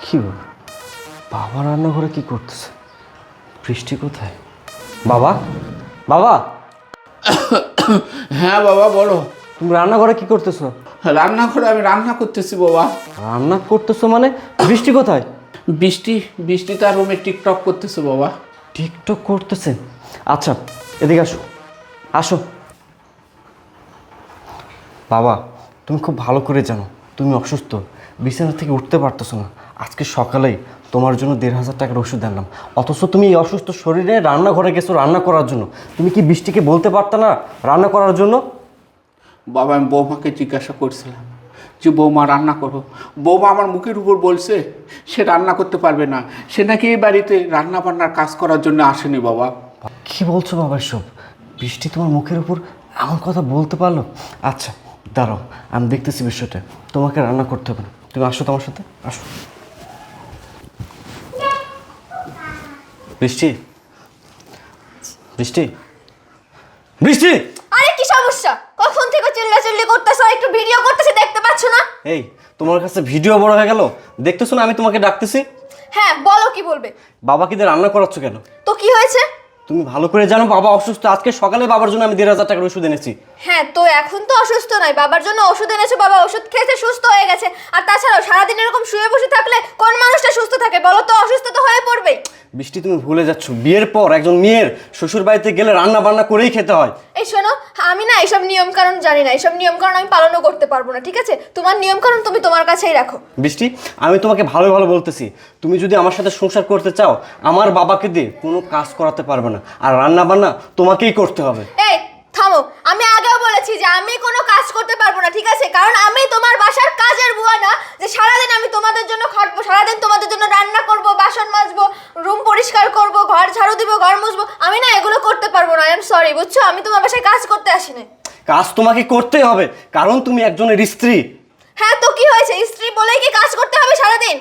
কি ব্যাপার? বাবা রান্নাঘরে কি করতেছে? বৃষ্টি কোথায়? বাবা? বাবা? হ্যাঁ বাবা বলো। তুমি রান্নাঘরে কি করতেছো? রান্নাঘরে আমি রান্না করতেছি বাবা। রান্না করতেছো মানে? বৃষ্টি কোথায়? বৃষ্টি বৃষ্টি তার রুমে টিকটক করতেছে বাবা। টিকটক করতেছে? আচ্ছা এদিকে আসো। আসো। বাবা তুমি খুব ভালো করে জানো। তুমি অসুস্থ বিছানা থেকে উঠতে পারতেছো না। আজকে সকালেই তোমার জন্য দেড় হাজার টাকার ওষুধ আনলাম। অথচ তুমি এই অসুস্থ শরীরে রান্নাঘরে গেছো রান্না করার জন্য। তুমি কি বৃষ্টিকে বলতে পারতে না রান্না করার জন্য? বাবা আমি বৌমাকে জিজ্ঞাসা করছিলাম যে বৌমা রান্না করো। বৌমা আমার মুখের উপর বলছে সে রান্না করতে পারবে না। সে নাকি এই বাড়িতে রান্না বান্নার কাজ করার জন্য আসেনি বাবা। কি বলছো বাবা সব বৃষ্টি তোমার মুখের উপর এমন কথা বলতে পারল? আচ্ছা দাঁড়াও আমি দেখতেছি বিষয়টা। তোমাকে রান্না করতে হবে না। তুমি আসো তোমার সাথে আসো। বৃষ্টি? বৃষ্টি? বৃষ্টি! আরে কি সমস্যা? কখন থেকে চিল্লাচিল্লি করতেছো? একটু ভিডিও করতেছি দেখতে পাচ্ছ না? এই তোমার কাছে ভিডিও বড় হয়ে গেল? দেখতেছো না আমি তোমাকে ডাকতেছি? হ্যাঁ বলো কি বলবে? বাবাকে দিয়ে রান্না করাচ্ছ কেন? তো কি হয়েছে? তুমি ভালো করে জানো বাবা অসুস্থ। আজকে সকালে বাবার জন্য আমি দেড় হাজার টাকার ওষুধ এনেছি। হ্যাঁ তো এখন তো অসুস্থ নাই বাবার জন্য ওষুধ এনেছো বাবা ওষুধ খেয়েছে সুস্থ হয়ে গেছে। আর তাছাড়াও সারাদিন এরকম শুয়ে বসে থাকলে কোন মানুষটা সুস্থ থাকে বলো তো? অসুস্থ তো হয়ে পড়বেই। বৃষ্টি তুমি ভুলে যাচ্ছ। বিয়ের পর একজন মেয়ের শ্বশুর বাড়িতে গেলে রান্না বান্না করেই খেতে হয়। এই শোনো আমি না এইসব নিয়ম কারণ জানি না। এইসব নিয়ম কারণ আমি পালনও করতে পারব না ঠিক আছে? তোমার নিয়ম কারণ তুমি তোমার কাছেই রাখো। বৃষ্টি আমি তোমাকে ভালো ভালো বলতেছি। তুমি যদি আমার সাথে সংসার করতে চাও আমার বাবাকে দিয়ে কোনো কাজ করাতে পারবে না। আর রান্না বান্না তোমাকেই করতে হবে এই থামো আমি আগেও বলেছি যে আমি কোনো কাজ করতে পারব না ঠিক আছে? কারণ আমি তোমার বাসার কাজের বুয়া না যে সারাদিন আমি তোমাদের জন্য খাটবো সারাদিন তোমাদের জন্য রান্না করব বাসন মাজবো রুম পরিষ্কার করব ঘর ঝাড়ু দিব ঘর মুছবো আমি না এগুলো করতে পারব না আই এম সরি বুঝছ? আমি তোমার বাসায় কাজ করতে আসিনি। কাজ তোমাকে করতে হবে কারণ তুমি একজনের স্ত্রী। হ্যাঁ তো কি হয়েছে? স্ত্রী বলেই কি কাজ করতে হবে সারাদিন?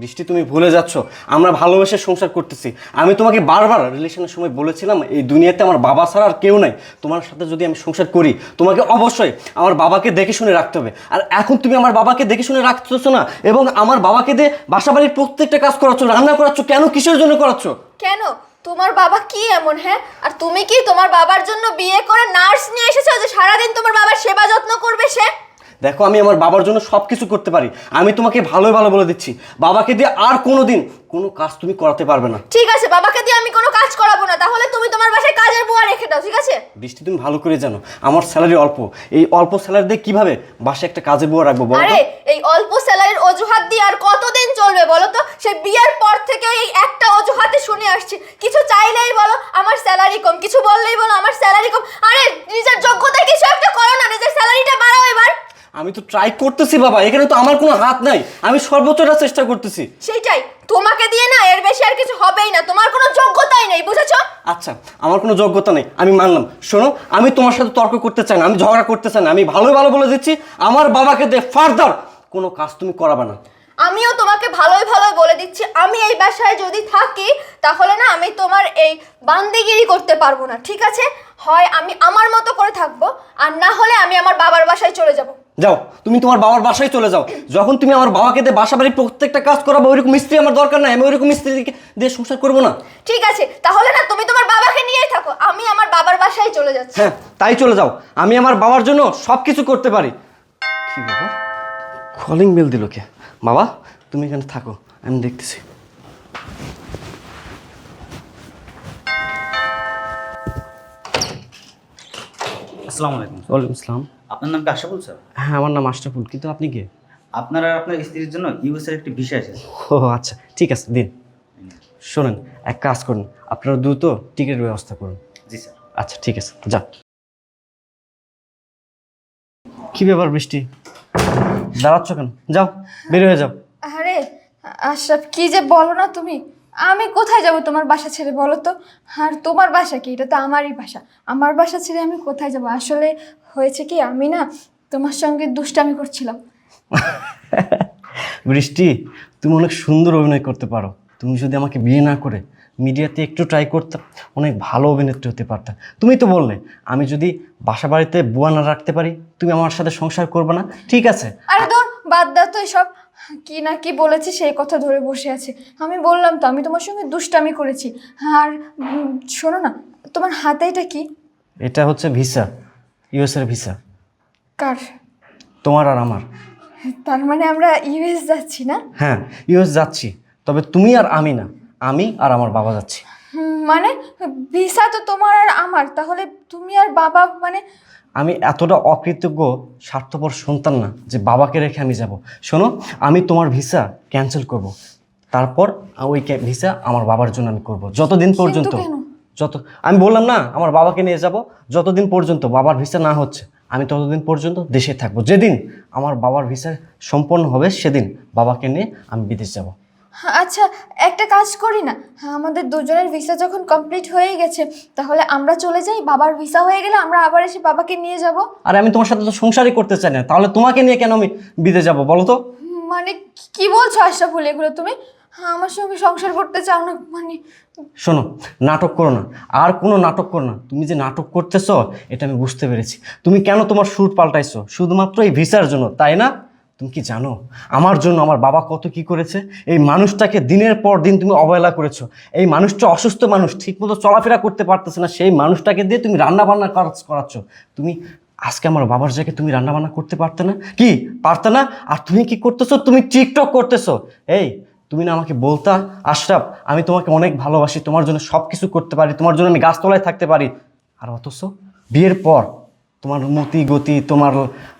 বৃষ্টি তুমি ভুলে যাচ্ছ। আমরা ভালোবেসে সংসার করতেছি। আমি তোমাকে বারবার রিলেশনের সময় বলেছিলাম, এই দুনিয়াতে আমার বাবা ছাড়া আর কেউ নাই। তোমার সাথে যদি আমি সংসার করি, তোমাকে অবশ্যই আমার বাবাকে দেখে শুনে রাখতে হবে। আর এখন তুমি আমার বাবাকে দেখে শুনে রাখতেছো না, এবং আমার বাবাকে দিয়ে বাসা বাড়ির প্রত্যেকটা কাজ করাচ্ছ, রান্না করাচ্ছ, কেন কিসের জন্য করাচ্ছ? কেন? তোমার বাবা কি এমন হ্যাঁ? আর তুমি কি তোমার বাবার জন্য বিয়ে করে নার্স নিয়ে এসেছ যে সারাদিন তোমার বাবার সেবা যত্ন করবে সে? দেখো আমি আমার বাবার জন্য সব কিছু করতে পারি। আমি তোমাকে ভালোই ভালো বলে দিচ্ছি। বাবাকে দিয়ে আর কোনো দিন কোনো কাজ তুমি করাতে পারবে না। ঠিক আছে বাবাকে দিয়ে আমি কোনো কাজ করাবো না। তাহলে তুমি তোমার বাসায় কাজের বুয়া রেখে দাও ঠিক আছে? বৃষ্টি তুমি ভালো করে জানো আমার স্যালারি অল্প। এই অল্প স্যালারি দিয়ে কীভাবে বাসায় একটা কাজে বুয়া রাখব বলো আরে এই অল্প স্যালারির অজুহাত দিয়ে আর কতদিন চলবে বলো তো? সে বিয়ের পর থেকে এই একটা অজুহাতে শুনে আসছি। কিছু চাইলেই বলো আমার স্যালারি কম। কিছু বললেই বলো আমার স্যালারি কম। আরে নিজের যোগ্যতায় কিছু একটা করো না নিজের স্যালারিটা বাড়াও এবার। আমি তো ট্রাই করতেছি বাবা এখানে তো আমার কোনো হাত নাই আমি সর্বোচ্চটা চেষ্টা করতেছি। সেইটাই তোমাকে দিয়ে না এর বেশি আর কিছু হবেই না তোমার কোনো যোগ্যতাই নেই বুঝেছ? আচ্ছা আমার কোনো যোগ্যতা নেই আমি মানলাম। শোনো আমি তোমার সাথে তর্ক করতে চাই না আমি ঝগড়া করতে চাই না আমি ভালোই ভালো বলে দিচ্ছি আমার বাবাকে দিয়ে ফার্দার কোনো কাজ তুমি করাবে না। আমিও তোমাকে ভালোই ভালোই বলে দিচ্ছি আমি এই বাসায় যদি থাকি তাহলে না আমি তোমার এই বান্দিগিরি করতে পারব না ঠিক আছে? হয় আমি আমার মতো করে থাকব আর না হলে আমি আমার বাবার বাসায় চলে যাব। যাও তুমি তোমার বাবার বাসায় চলে যাও। যখন তুমি আমার বাবাকে দিয়ে বাসা বাড়ির প্রত্যেকটা কাজ করাবো ওইরকম মিস্ত্রি আমার দরকার নাই আমি ওইরকম মিস্ত্রি দিয়ে সংসার করব না। ঠিক আছে তাহলে না তুমি তোমার বাবাকে নিয়েই থাকো। আমি আমার বাবার বাসায় চলে যাচ্ছি। হ্যাঁ তাই চলে যাও। আমি আমার বাবার জন্য সব কিছু করতে পারি। কি বাবা কলিং বেল দিল কে? বাবা তুমি এখানে থাকো আমি দেখতেছি। আসসালামু আলাইকুম ওয়ালাইকুম আসসালাম। আপনার নাম কি আশাফুল স্যার? হ্যাঁ আমার নাম আশরাফুল কিন্তু আপনি কে? আপনার আর আপনার স্ত্রীর জন্য ইউএসের একটি ভিসা এসেছে ও আচ্ছা ঠিক আছে দিন। শোনেন এক কাজ করুন আপনারা দ্রুত টিকিটের ব্যবস্থা করুন। জি স্যার। আচ্ছা ঠিক আছে যা কি ব্যাপার বৃষ্টি? দাঁড়াচ্ছ কেন? যাও বের হয়ে যাও। আরে আশরাফ কি যে বলো না তুমি? আমি কোথায় যাব তোমার বাসা ছেড়ে বলো তো? আর তোমার বাসা কি? এটা তো আমারই বাসা। আমার বাসা ছেড়ে আমি কোথায় যাব? আসলে হয়েছে কি আমি না তোমার সঙ্গে দুষ্টামি করছিলাম। বৃষ্টি তুমি অনেক সুন্দর অভিনয় করতে পারো। তুমি যদি আমাকে বিয়ে না করে মিডিয়াতে একটু ট্রাই করতে অনেক ভালো অভিনেত্রী হতে পারতে। তুমি তো বললে আমি যদি বাসা বাড়িতে বুয়া না রাখতে পারি তুমি আমার সাথে সংসার করবে না। ঠিক আছে। আরে দূর বাদ দাও তো এসব। কি না কি বলেছে সেই কথা ধরে বসে আছে। আমি বললাম তো আমি তোমার সঙ্গে দুষ্টামি করেছি। আর উম, শোনো না তোমার হাতে এটা কি? এটা হচ্ছে ভিসা ইউএসের ভিসা। কার? তোমার আর আমার। তার মানে আমরা ইউএস যাচ্ছি না? হ্যাঁ ইউএস যাচ্ছি তবে তুমি আর আমি না। আমি আর আমার বাবা যাচ্ছি। হুম, মানে ভিসা তো তোমার আর আমার তাহলে তুমি আর বাবা মানে আমি এতটা অকৃতজ্ঞ স্বার্থপর সন্তান না যে বাবাকে রেখে আমি যাব। শোনো আমি তোমার ভিসা ক্যান্সেল করব। তারপর ওই ভিসা আমার বাবার জন্য আমি করব। যতদিন পর্যন্ত যত আমি বললাম না আমার বাবাকে নিয়ে যাব। যতদিন পর্যন্ত বাবার ভিসা না হচ্ছে আমি ততদিন পর্যন্ত দেশে থাকব। যেদিন আমার বাবার ভিসা সম্পন্ন হবে সেদিন বাবাকে নিয়ে আমি বিদেশ যাব। আচ্ছা একটা কাজ করি না। আমাদের দুজনের ভিসা যখন কমপ্লিট হয়ে গেছে তাহলে আমরা চলে যাই? বাবার ভিসা হয়ে গেলে আমরা আবার এসে বাবাকে নিয়ে যাব? আর আমি তোমার সাথে তো সংসারই করতে চাই না। তাহলে তোমাকে নিয়ে কেন আমি বিদেশ যাব বলো তো? মানে কি বলছো আশরাফুল এগুলো তুমি? আমার সঙ্গে সংসার করতে চাও না মানে শোনো নাটক করো না। আর কোনো নাটক করো না। তুমি যে নাটক করতেছো এটা আমি বুঝতে পেরেছি। তুমি কেন তোমার সুর পাল্টাইছো? শুধুমাত্র এই ভিসার জন্য তাই না? তুমি কি জানো? আমার জন্য আমার বাবা কত কি করেছে? এই মানুষটাকে দিনের পর দিন তুমি অবহেলা করেছ। এই মানুষটা অসুস্থ মানুষ, ঠিকমতো চলাফেরা করতে পারতেছে না। সেই মানুষটাকে দিয়ে তুমি রান্না বান্না করাচ্ছ। তুমি আজকে আমার বাবার জায়গায় তুমি রান্না বান্না করতে পারতে না? কি, পারতে না? আর তুমি কি করতেছো? তুমি টিকটক করতেছো। এই, তুমি না আমাকে বলতা? আশরাফ, আমি তোমাকে অনেক ভালোবাসি। তোমার জন্য সব কিছু করতে পারি। তোমার জন্য আমি গাছতলায় থাকতে পারি। আর অথচ বিয়ের পর তোমার মতি গতি, তোমার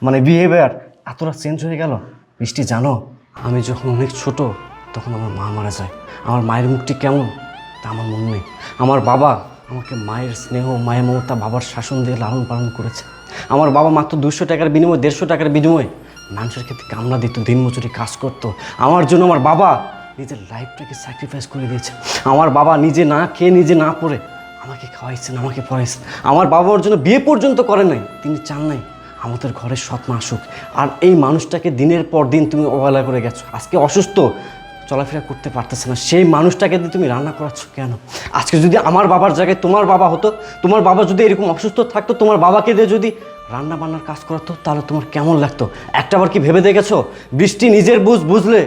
মানে বিহেভিয়ার এতটা চেঞ্জ হয়ে গেল? বৃষ্টি জানো, আমি যখন অনেক ছোট, তখন আমার মা মারা যায়। আমার মায়ের মুখটি কেমন? তা আমার মনে নেই। আমার বাবা আমাকে মায়ের স্নেহ মায়ের মমতা, বাবার শাসন দিয়ে লালন পালন করেছে। আমার বাবা মাত্র দুশো টাকার বিনিময়ে, দেড়শো টাকার বিনিময়ে মানুষের ক্ষেত্রে কামলা দিত দিনমজুরি কাজ করতো। আমার জন্য আমার বাবা নিজের লাইফটাকে স্যাক্রিফাইস করে দিয়েছে। আমার বাবা নিজে না খেয়ে, নিজে না পড়ে আমাকে খাওয়াইছেন, আমাকে পড়াইছেন। আমার বাবার জন্য বিয়ে পর্যন্ত করে নাই, তিনি চান নাই। আমাদের ঘরে স্বপ্ন আসুক। আর এই মানুষটাকে দিনের পর দিন তুমি অবহেলা করে গেছো। আজকে অসুস্থ, চলাফেরা করতে পারতেছে না। সেই মানুষটাকে দিয়ে তুমি রান্না করাচ্ছ কেন? আজকে যদি আমার বাবার জায়গায় তোমার বাবা হতো, তোমার বাবা যদি এরকম অসুস্থ থাকতো, তোমার বাবাকে দিয়ে যদি রান্না বান্নার কাজ করাতো, তাহলে তোমার কেমন লাগতো? একটাবার কি ভেবে দেখেছ? বৃষ্টি নিজের বুঝ বুঝলে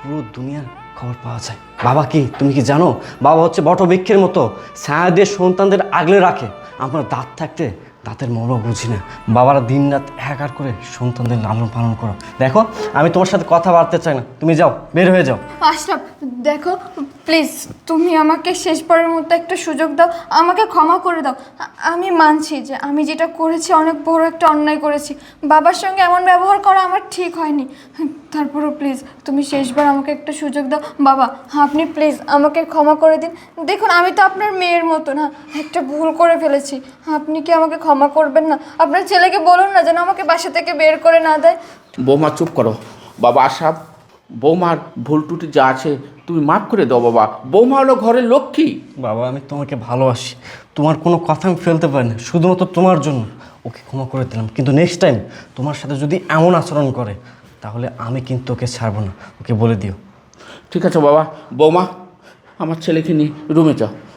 পুরো দুনিয়ার খবর পাওয়া যায়। বাবা কি, তুমি কি জানো? বাবা হচ্ছে বটবৃক্ষের মতো, ছায়া দিয়ে সন্তানদের আগলে রাখে। আমরা দাঁত থাকতে দাঁতের মরও বুঝি না। বাবারা দিন রাত একাকার করে সন্তানদের লালন পালন করো। দেখো, আমি তোমার সাথে কথা বাড়তে চাই না। তুমি যাও, বের হয়ে যাও। আশরাফ, দেখো প্লিজ তুমি আমাকে শেষবারের মতো একটা সুযোগ দাও। আমাকে ক্ষমা করে দাও। আমি মানছি যে আমি যেটা করেছি, অনেক বড় একটা অন্যায় করেছি। বাবার সঙ্গে এমন ব্যবহার করা আমার ঠিক হয়নি। তারপরও প্লিজ তুমি শেষবার আমাকে একটা সুযোগ দাও। বাবা আপনি প্লিজ আমাকে ক্ষমা করে দিন। দেখুন আমি তো আপনার মেয়ের মতো না একটা ভুল করে ফেলেছি। আপনি কি আমাকে ক্ষমা করবেন না? আপনার ছেলেকে বলুন না যেন আমাকে বাসা থেকে বের করে না দেয়। বৌমা চুপ করো। বাবা আশাব বৌমার ভুল টুটি যা আছে তুমি মাফ করে দাও বাবা। বৌমা হলো ঘরের লক্ষ্মী। বাবা আমি তোমাকে ভালোবাসি। তোমার কোনো কথা আমি ফেলতে পারি না শুধুমাত্র তোমার জন্য। ওকে ক্ষমা করে দিলাম। কিন্তু নেক্সট টাইম তোমার সাথে যদি এমন আচরণ করে তাহলে আমি কিন্তু ওকে ছাড়বো না। ওকে বলে দিও। ঠিক আছে বাবা। বৌমা, আমার ছেলেকে নিয়ে রুমে যাও।